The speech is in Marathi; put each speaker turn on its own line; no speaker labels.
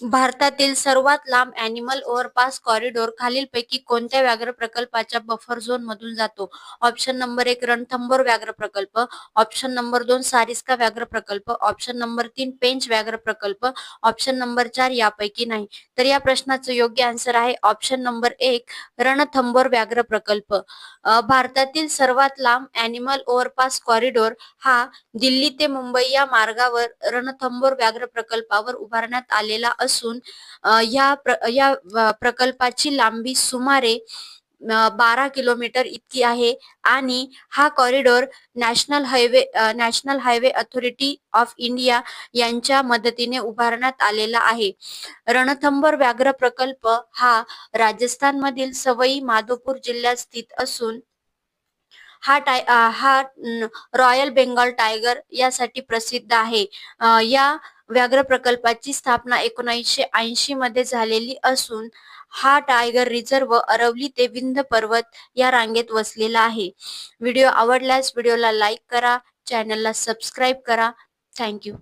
भारतातील सर्वात लांब अॅनिमल ओव्हरपास कॉरिडॉर खालीलपैकी कोणत्या व्याघ्र प्रकल्पाच्या बफर झोन मधून जातो? ऑप्शन नंबर एक रणथंबोर व्याघ्र प्रकल्प. ऑप्शन नंबर दोन सारिस्का व्याघ्र प्रकल्प. ऑप्शन नंबर तीन पेंच व्याघ्र प्रकल्प. ऑप्शन नंबर चार यापैकी नाही. तर या प्रश्नाचं योग्य आन्सर आहे ऑप्शन नंबर एक रणथंबोर व्याघ्र प्रकल्प. भारतातील सर्वात लांब अॅनिमल ओव्हरपास कॉरिडॉर हा दिल्ली ते मुंबई या मार्गावर रणथंबोर व्याघ्र प्रकल्पावर उभारण्यात आलेला असून या प्र- या प्रकल्पाची लांबी सुमारे बारा किलोमीटर इतकी आहे आणि हा corridor national highway national highway authority of India यांच्या मदतीने उभारण्यात आलेला आहे. रणथंबर व्याघ्र प्रकल्प हा राजस्थानमधील सवई माधोपूर जिल्ह्यात स्थित असून हा टाय हा रॉयल बेंगॉल टायगर यासाठी प्रसिद्ध आहे. या व्याघ्र प्रकल्पाची स्थापना एकोणीसशे ऐंशी मध्ये झालेली असून हा टायगर रिझर्व अरवली ते विंध्य पर्वत या रांगेत वसलेला आहे. व्हिडिओ आवडल्यास व्हिडिओला लाईक करा चॅनलला सबस्क्राईब करा. थँक्यू